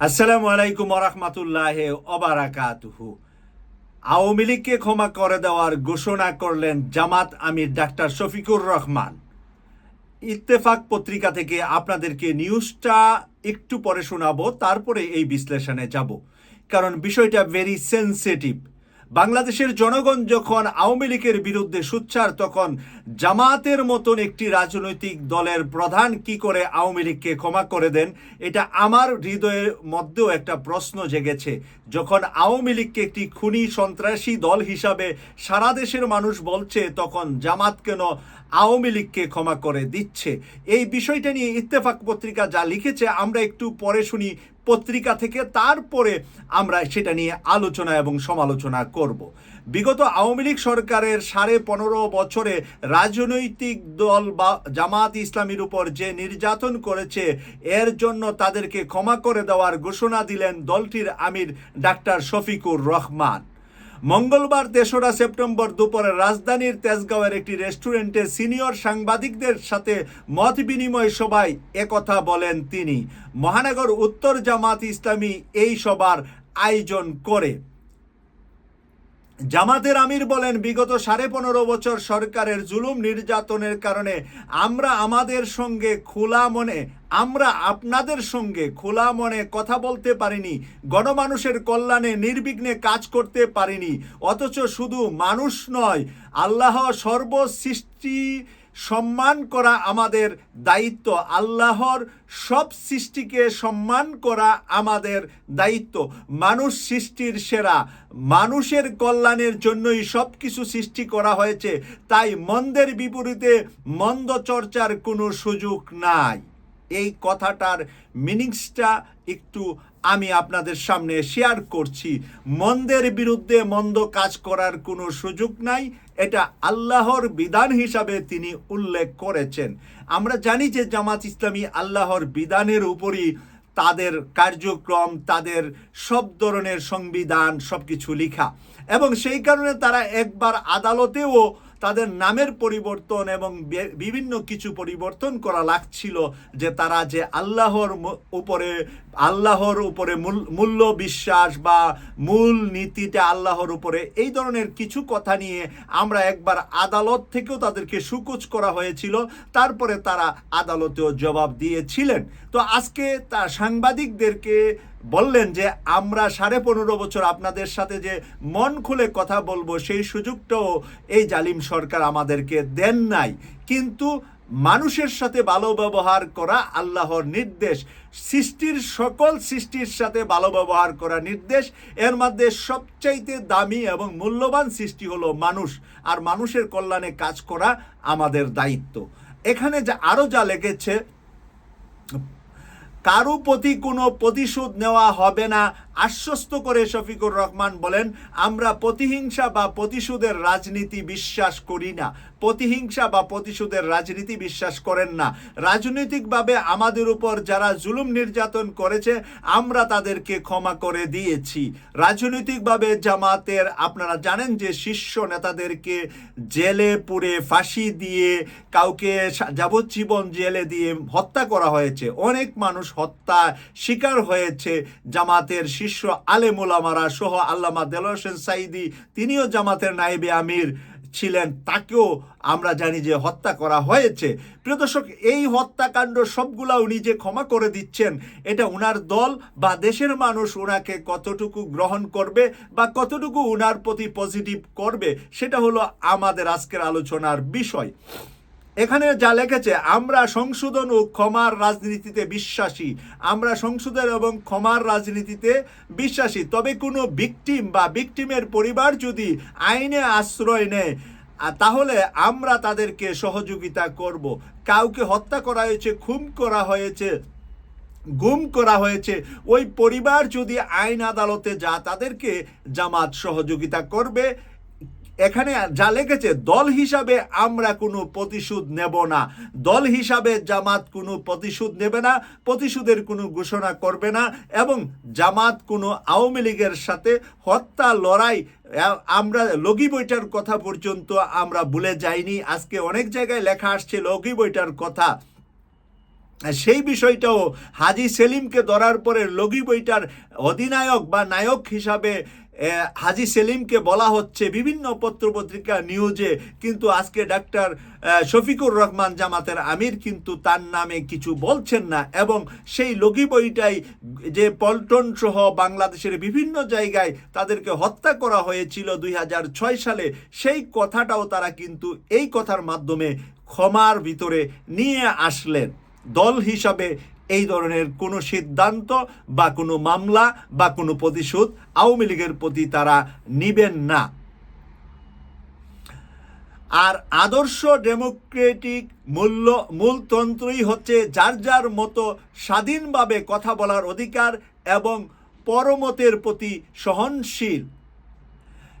আসসালামু আলাইকুম রহমতুল্লাহ অবারাকাতুহু আওয়ামী লীগকে ক্ষমা করে দেওয়ার ঘোষণা করলেন জামাত আমির ডাক্তার শফিকুর রহমান। ইত্তেফাক পত্রিকা থেকে আপনাদেরকে নিউজটা একটু পরে শোনাবো, তারপরে এই বিশ্লেষণে যাব। কারণ বিষয়টা ভেরি সেন্সিটিভ বাংলাদেশের জনগণ যখন আওয়ামী লীগের বিরুদ্ধে সুচ্ছার তখন জামাতের মতন একটি রাজনৈতিক দলের প্রধান কি করে আওয়ামী লীগকে ক্ষমা করে দেন, এটা আমার হৃদয়ের মধ্যেও একটা প্রশ্ন জেগেছে। যখন আওয়ামী লীগকে একটি খুনি সন্ত্রাসী দল হিসাবে সারা দেশের মানুষ বলছে, তখন জামাত কেন আওয়ামী লীগকে ক্ষমা করে দিচ্ছে। এই বিষয়টা নিয়ে ইত্তেফাক পত্রিকা যা লিখেছে, আমরা একটু পরে শুনি পত্রিকা থেকে। তারপরে আমরা সেটা নিয়ে আলোচনা এবং সমালোচনা করব। বিগত আওয়ামী লীগ সরকারের সাড়ে পনেরো বছরে রাজনৈতিক দল বা জামাত ইসলামীর উপর যে নির্যাতন করেছে, এর জন্য তাদেরকে ক্ষমা করে দেওয়ার ঘোষণা দিলেন দলটির আমির ডাক্তার শফিকুর রহমান। মঙ্গলবার তেসরা সেপ্টেম্বর দুপুরে রাজধানীর তেজগাঁওয়ের একটি রেস্টুরেন্টে সিনিয়র সাংবাদিকদের সাথে মত বিনিময় সভায় একথা বলেন তিনি। মহানগর উত্তর জামাত ইসলামী এই সভার আয়োজন করে। জামাতের আমির বলেন, বিগত সাড়ে পনেরো বছর সরকারের জুলুম নির্যাতনের কারণে আমরা আমাদের সঙ্গে খোলা মনে, আমরা আপনাদের সঙ্গে খোলা মনে কথা বলতে পারিনি, গণমানুষের কল্যাণে নির্বিঘ্নে কাজ করতে পারিনি, অথচ শুধু মানুষ নয়, আল্লাহ সর্বসৃষ্টি সম্মান করা আমাদের দায়িত্ব। আল্লাহর সব সৃষ্টিকে সম্মান করা আমাদের দায়িত্ব। মানুষ সৃষ্টির সেরা। মানুষের কল্যাণের জন্যই সব কিছু সৃষ্টি করা হয়েছে। তাই মন্দের বিপরীতে মন্দ চর্চার কোনো সুযোগ নাই। এই কথাটার মিনিংসটা একটু আমি আপনাদের সামনে শেয়ার করছি। মন্দের বিরুদ্ধে মন্দ কাজ করার কোনো সুযোগ নাই। এটা আল্লাহর বিধান হিসাবে তিনি উল্লেখ করেছেন। আমরা জানি যে জামাত ইসলামী আল্লাহর বিধানের উপরই তাদের কার্যক্রম, তাদের সব ধরনের সংবিধান সব কিছু লেখা। এবং সেই কারণে তারা একবার আদালতেও তাদের নামের পরিবর্তন এবং বিভিন্ন কিছু পরিবর্তন করা লাগছিল যে তারা যে আল্লাহর উপরে আল্লাহর উপরে মূল- মূল্য বিশ্বাস বা মূল নীতিটা আল্লাহর উপরে এই ধরনের কিছু কথা নিয়ে আমরা একবার আদালত থেকেও তাদেরকে সুকুচ করা হয়েছিল। তারপরে তারা আদালতেও জবাব দিয়েছিলেন। তো আজকে তা সাংবাদিকদেরকে বললেন যে, আমরা সাড়ে পনেরো বছর আপনাদের সাথে যে মন খুলে কথা বলব, সেই সুযোগটাও এই জালিম সরকার আমাদেরকে দেন নাই। কিন্তু মানুষের সাথে ভালো ব্যবহার করা আল্লাহর নির্দেশ, সৃষ্টির সকল সৃষ্টির সাথে ভালো ব্যবহার করা নির্দেশ, এর মধ্যে সবচাইতে দামি এবং মূল্যবান সৃষ্টি হলো মানুষ, আর মানুষের কল্যাণে কাজ করা আমাদের দায়িত্ব। এখানে যা আরও যা লেগেছে কারও প্রতি কোনো প্রতিশোধ নেওয়া হবে না। আশ্বস্ত করে শফিকুর রহমান বলেন, আমরা প্রতিহিংসা বা প্রতিশোধের রাজনীতি বিশ্বাস করি না। প্রতিহিংসা বা প্রতিশোধের রাজনীতি বিশ্বাস করেন না। রাজনৈতিকভাবে আমাদের উপর যারা জুলুম নির্যাতন করেছে, আমরা তাদেরকে ক্ষমা করে দিয়েছি। রাজনৈতিকভাবে জামাতের, আপনারা জানেন যে শীর্ষ নেতাদেরকে জেলে পুরে ফাঁসি দিয়ে কাউকে যাবজ্জীবন জেলে দিয়ে হত্যা করা হয়েছে। অনেক মানুষ হত্যা শিকার হয়েছে। জামাতের শীর্ষ আলেমুলামারা সহ আল্লামা দেল হোসেন সাইদি তিনিও জামাতের নাইবে আমির। ছিলেন, তাকেও আমরা জানি যে হত্যা করা হয়েছে। প্রিয় দর্শক, এই হত্যাকাণ্ড সবগুলা উনি যে ক্ষমা করে দিচ্ছেন, এটা উনার দল বা দেশের মানুষ ওনাকে কতটুকু গ্রহণ করবে বা কতটুকু উনার প্রতি পজিটিভ করবে, সেটা হলো আমাদের আজকের আলোচনার বিষয়। এখানে যা লেখেছে, আমরা সংশোধন ও ক্ষমার রাজনীতিতে বিশ্বাসী। আমরা সংশোধন এবং ক্ষমার রাজনীতিতে বিশ্বাসী। তবে কোনো ভিকটিম বা ভিকটিমের পরিবার যদি আইনে আশ্রয় নেয় তাহলে আমরা তাদেরকে সহযোগিতা করব। কাউকে হত্যা করা হয়েছে, খুন করা হয়েছে, গুম করা হয়েছে, ওই পরিবার যদি আইন আদালতে যা তাদেরকে জামাত সহযোগিতা করবে। এখানে যা লেগেছে দল হিসাবে আমরা কোনো প্রতিশোধ নেব না। দল হিসাবে জামাত কোনো প্রতিশোধ নেবে না, প্রতিশোধের কোনো ঘোষণা করবে না এবং জামাত কোনো আওয়ামী লীগের সাথে হত্যা, লড়াই আমরা লগি বইটার কথা পর্যন্ত আমরা ভুলে যাইনি। আজকে অনেক জায়গায় লেখা আসছে লগি বইটার কথা। সেই বিষয়টাও হাজি সেলিমকে ধরার পরে লগি বইটার অধিনায়ক বা নায়ক হিসাবে হাজি সেলিমকে বলা হচ্ছে বিভিন্ন পত্রপত্রিকা, নিউজে কিন্তু আজকে ডাক্তার শফিকুর রহমান জামাতের আমির কিন্তু তার নামে কিছু বলছেন না এবং সেই লগি বইটাই যে পল্টন সহ বাংলাদেশের বিভিন্ন জায়গায় তাদেরকে হত্যা করা হয়েছিল দুই হাজার ছয় সালে, সেই কথাটাও তারা কিন্তু এই কথার মাধ্যমে ক্ষমার ভিতরে নিয়ে আসলেন। দল হিসাবে এই ধরনের কোনো সিদ্ধান্ত বা কোনো মামলা বা কোনো প্রতিশোধ আওয়ামী লীগের প্রতি তারা নিবেন না। আর আদর্শ ডেমোক্রেটিক মূল্য মূলতন্ত্রই হচ্ছে যার যার মতো স্বাধীনভাবে কথা বলার অধিকার এবং পরমতের প্রতি সহনশীল।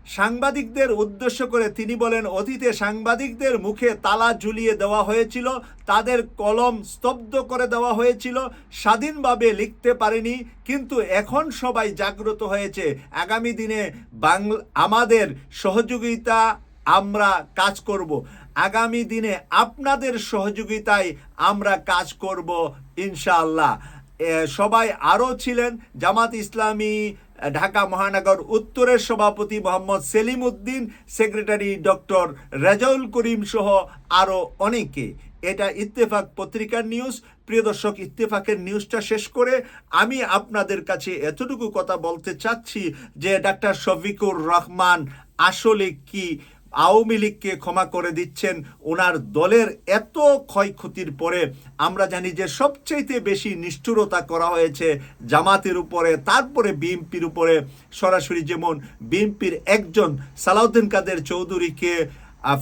সাংবাদিকদের উদ্দেশ্য করে তিনি বলেন, অতীতে সাংবাদিকদের মুখে তালা ঝুলিয়ে দেওয়া হয়েছিল, তাদের কলম স্তব্ধ করে দেওয়া হয়েছিল, স্বাধীনভাবে লিখতে পারেনি, কিন্তু এখন সবাই জাগ্রত হয়েছে। আগামী দিনে বাংলা আমাদের সহযোগিতা আমরা কাজ করব। আগামী দিনে আপনাদের সহযোগিতায় আমরা কাজ করব, ইনশাআল্লাহ। সবাই আরও ছিলেন। জামাত ইসলামী ঢাকা মহানগর উত্তরের সভাপতি মোহাম্মদ সেলিম উদ্দিন সেক্রেটারি ডক্টর রেজাউল করিম সহ আরও অনেকে। এটা ইত্তেফাক পত্রিকার নিউজ। প্রিয় দর্শক, ইত্তেফাকের নিউজটা শেষ করে আমি আপনাদের কাছে এতটুকু কথা বলতে চাচ্ছি যে ডাক্তার শফিকুর রহমান আসলে কি আওয়ামী লীগকে ক্ষমা করে দিচ্ছেন। ওনার দলের এত ক্ষয়ক্ষতির পরে আমরা জানি যে সবচেয়ে বেশি নিষ্ঠুরতা করা হয়েছে জামাতের উপরে, তারপরে বিএনপির উপরে। সরাসরি যেমন বিএনপির একজন সালাউদ্দিন কাদের চৌধুরীকে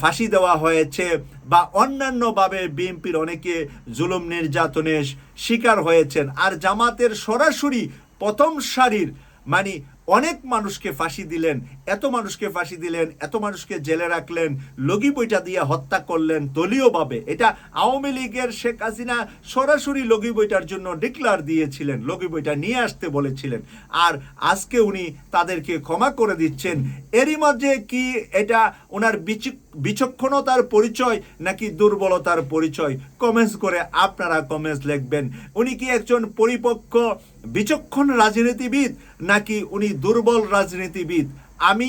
ফাঁসি দেওয়া হয়েছে বা অন্যান্যভাবে বিএনপির অনেকে জুলুম নির্যাতনের শিকার হয়েছেন। আর জামাতের সরাসরি প্রথম সারির মানে অনেক মানুষকে ফাঁসি দিলেন, এত মানুষকে ফাঁসি দিলেন, এত মানুষকে জেলে রাখলেন, লগি বইটা দিয়ে হত্যা করলেন দলীয়ভাবে। এটা আওয়ামী লীগের শেখ হাসিনা সরাসরি লগি বইটার জন্য ডিক্লার দিয়েছিলেন, লগি বইটা নিয়ে আসতে বলেছিলেন। আর আজকে উনি তাদেরকে ক্ষমা করে দিচ্ছেন। এরই মাঝে কি এটা ওনার বিচি- বিচক্ষণতার পরিচয় নাকি দুর্বলতার পরিচয়? কমেন্টস করে আপনারা কমেন্টস লিখবেন। উনি কি একজন পরিপক্ক, বিচক্ষণ রাজনীতিবিদ নাকি উনি দুর্বল রাজনীতিবিদ, আমি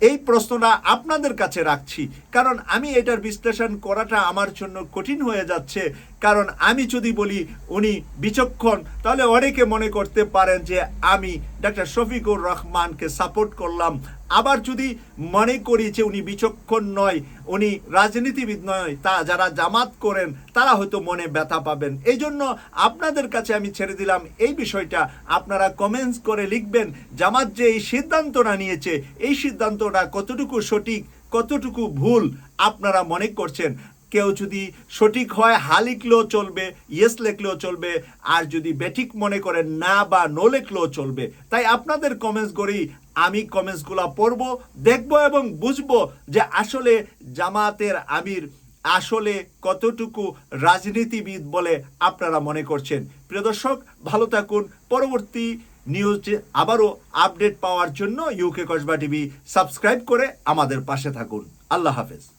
এই প্রশ্নটা আপনাদের কাছে রাখছি। কারণ আমি এটার বিশ্লেষণ করাটা আমার জন্য কঠিন হয়ে যাচ্ছে। কারণ আমি যদি বলি উনি বিচক্ষণ, তাহলে অনেকে মনে করতে পারেন যে আমি ডাক্তার শফিকুর রহমানকে সাপোর্ট করলাম। আবার যদি মনে করি যে উনি বিচক্ষণ নয়, উনি রাজনীতিবিদ নয়, তা যারা জামাত করেন, তারা হয়তো মনে ব্যথা পাবেন। এই জন্য আপনাদের কাছে আমি ছেড়ে দিলাম এই বিষয়টা। আপনারা কমেন্টস করে লিখবেন, জামাত যে এই সিদ্ধান্তটা নিয়েছে, এই সিদ্ধান্তটা কতটুকু সঠিক, কতটুকু ভুল আপনারা মনে করছেন? কেউ যদি সঠিক হয়, হা লিখলেও চলবে ইয়েস লিখলেও চলবে, আর যদি বেঠিক মনে করেন না বা নো লিখলেও চলবে। তাই আপনাদের কমেন্টস করেই আমি কমেন্টসগুলো পড়ব, দেখব এবং বুঝব যে আসলে জামাতের আমির আসলে কতটুকু রাজনীতিবিদ বলে আপনারা মনে করছেন। প্রিয় দর্শক, ভালো থাকুন। পরবর্তী নিউজ আবারও আপডেট পাওয়ার জন্য ইউকে কসবা টিভি সাবস্ক্রাইব করে আমাদের পাশে থাকুন। আল্লাহ হাফেজ।